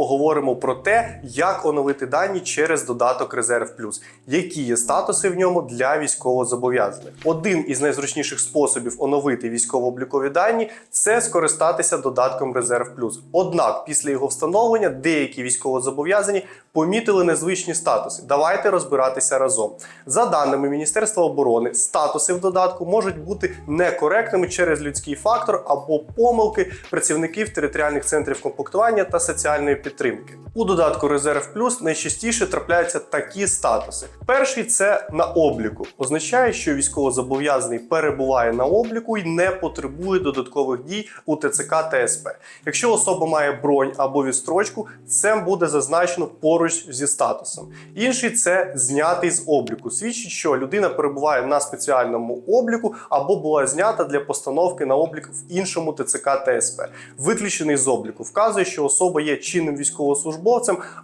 поговоримо про те, як оновити дані через додаток Резерв Плюс, які є статуси в ньому для військовозобов'язаних. Один із найзручніших способів оновити військово-облікові дані це скористатися додатком Резерв Плюс. Однак, після його встановлення деякі військовозобов'язані помітили незвичні статуси. Давайте розбиратися разом. За даними Міністерства оборони, статуси в додатку можуть бути некоректними через людський фактор або помилки працівників територіальних центрів комплектування та соціальної підтримки. У додатку Резерв Плюс найчастіше трапляються такі статуси. Перший це на обліку, означає, що військовозобов'язаний перебуває на обліку і не потребує додаткових дій у ТЦК та СП. Якщо особа має бронь або відстрочку, це буде зазначено поруч зі статусом. Інший це знятий з обліку. Свідчить, що людина перебуває на спеціальному обліку або була знята для постановки на облік в іншому ТЦК та СП. Виключений з обліку вказує, що особа є чинним військовослужбовцем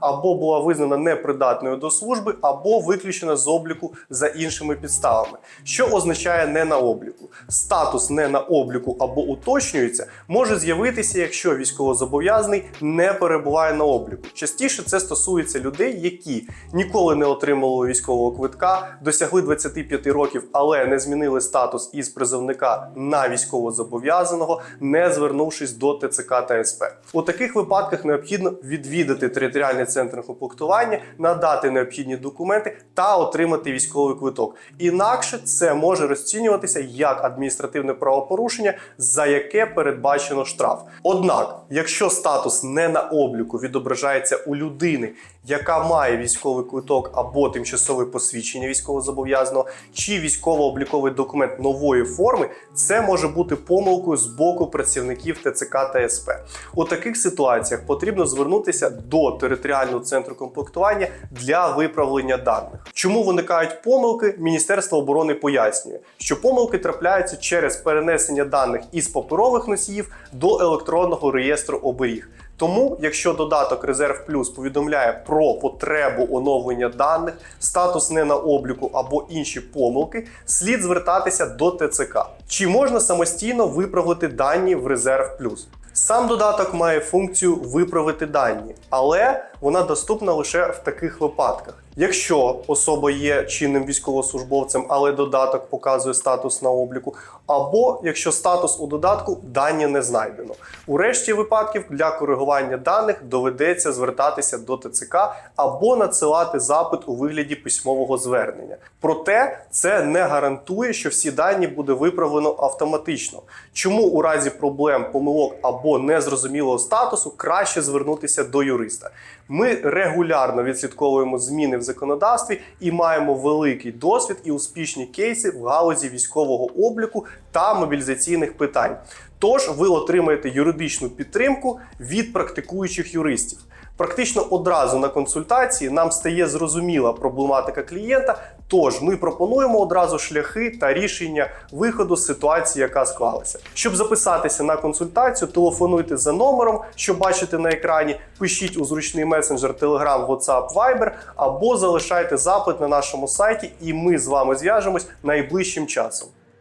або була визнана непридатною до служби, або виключена з обліку за іншими підставами. Що означає не на обліку? Статус не на обліку або уточнюється може з'явитися, якщо військовозобов'язаний не перебуває на обліку. Частіше це стосується людей, які ніколи не отримали військового квитка, досягли 25 років, але не змінили статус із призовника на військовозобов'язаного, не звернувшись до ТЦК та СП. У таких випадках необхідно відвідати територіальний центр комплектування, надати необхідні документи та отримати військовий квиток. Інакше це може розцінюватися як адміністративне правопорушення, за яке передбачено штраф. Однак, якщо статус не на обліку відображається у людини, яка має військовий квиток або тимчасове посвідчення військовозобов'язаного, чи військово-обліковий документ нової форми, це може бути помилкою з боку працівників ТЦК та СП. У таких ситуаціях потрібно звернутися до територіального центру комплектування для виправлення даних. Чому виникають помилки? Міністерство оборони пояснює, що помилки трапляються через перенесення даних із паперових носіїв до електронного реєстру оберіг. Тому, якщо додаток Резерв Плюс повідомляє про потребу оновлення даних, статус не на обліку або інші помилки, слід звертатися до ТЦК. Чи можна самостійно виправити дані в Резерв Плюс? Сам додаток має функцію виправити дані, але вона доступна лише в таких випадках. Якщо особа є чинним військовослужбовцем, але додаток показує статус на обліку, або якщо статус у додатку дані не знайдено. У решті випадків для коригування даних доведеться звертатися до ТЦК або надсилати запит у вигляді письмового звернення. Проте це не гарантує, що всі дані буде виправлено автоматично. Чому у разі проблем, помилок або незрозумілого статусу краще звернутися до юриста? Ми регулярно відслідковуємо зміни в законодавстві і маємо великий досвід і успішні кейси в галузі військового обліку та мобілізаційних питань. Тож ви отримаєте юридичну підтримку від практикуючих юристів. Практично одразу на консультації нам стає зрозуміла проблематика клієнта. Тож ми пропонуємо одразу шляхи та рішення виходу з ситуації, яка склалася. Щоб записатися на консультацію, телефонуйте за номером, що бачите на екрані, пишіть у зручний месенджер Telegram, WhatsApp, Viber або залишайте запит на нашому сайті, і ми з вами зв'яжемось найближчим часом.